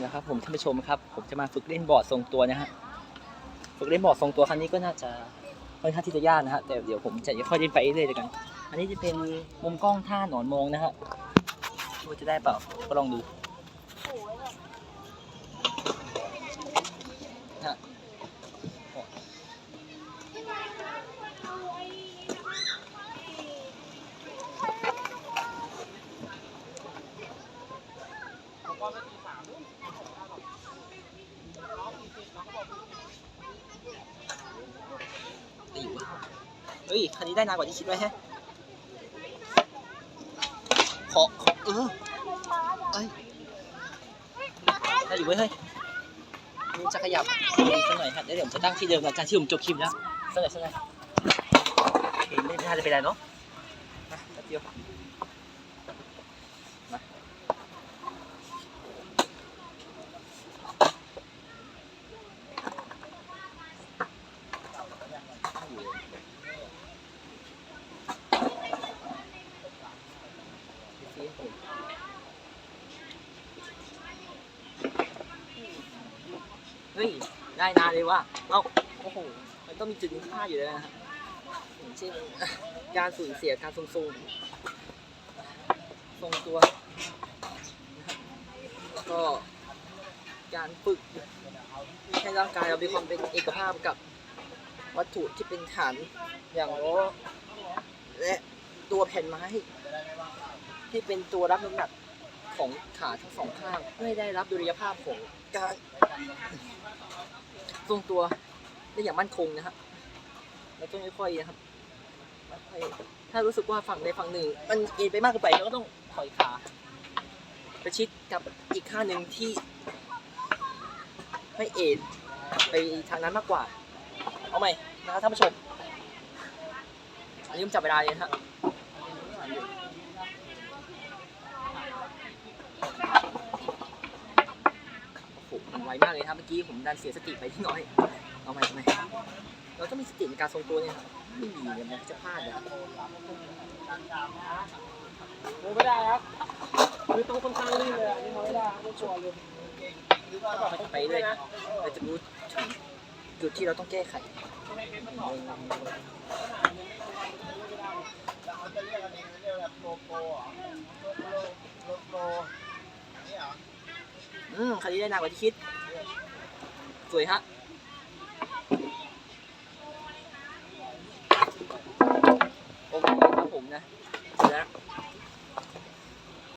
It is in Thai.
นะครับผมท่านผู้ชมครับ ผมจะมาฝึกเล่นบอร์ดทรงตัวนะฮะฝึกเล่นบอร์ดทรงตัวครั้งนี้ก็น่าจะค่อนข้างที่จะยากนะฮะแต่เดี๋ยวผมจะค่อยเล่นไปเรื่อยๆแล้วกัน อันนี้จะเป็นมุมกล้องท่าหนอนมองนะฮะว่าจะได้เปล่าก็ลองดูฮะได้อยู่วะเฮ้ย คันนี้ได้นานกว่าที่คิดไว้แฮะ ขอ ขอ เออเอ้ยได้อยู่เว้ยเฮ้ยนี่จะขยับอีกสักหน่อยครับเดี๋ยวผมจะตั้งที่เดิมหลังจากที่ผมจบคลิปแล้วสักหน่อยสักหน่อยโอเคไม่น่าจะเป็นไรเนาะมาแป๊บเดียวมา เฮ้ย ได้นานเลยว่ะเอ้าโอ้โห มันต้องมีจุดมีค่าอยู่แล้วนะฮะอย่างเช่นการสูญเสียการทรงทรงทรงตัว แล้วก็การฝึกให้ร่างกายเรามีความเป็นเอกภาพกับวัตถุที่เป็นฐานอย่างล้อและ ตัวแผ่นไม้ ที่เป็นตัวรับน้ำหนักของขาทั้งสองข้างเพื่อให้ได้รับดุลยภาพของการทรงตัวได้อย่างมั่นคงนะครับเราต้องค่อยๆนะครับถ้ารู้สึกว่าฝั่งใดฝั่งหนึ่ง มันเอ็นไปมากเกินไปเราก็ต้องถอยขาประชิดกับอีกข้างหนึ่งที่ไม่เอ็นไปทางนั้นมากกว่า เอาใหม่นะครับท่านผู้ชมอันนี้ผมจับเวลาเลยนะครั บโอ้โหมันไวมากเลยครับเมื่อกี้ผมดันเสียสติไปที่น้อย เอาใหม่เอาใหม่เราต้องมีสติในการทรงตัวเนี่ยครับไม่มีเนี่ยมันจะพลาดนะครับโอ้ไม่ได้ครับคือต้องค่อนข้างลื่นเลยอันนี้เขาไม่ได้ไม่ชัวร์เลยไปเรื่อยเราจะรู้ถึงจุดที่เราต้องแก้ไข เขาจะเรียกอะไรเขาเรียกแบบโลโก้เหรอโลโก้โลโก้นี่เหรออืมคันนี้ได้หนักกว่าที่คิด สวยฮะโอเคครับผมนะ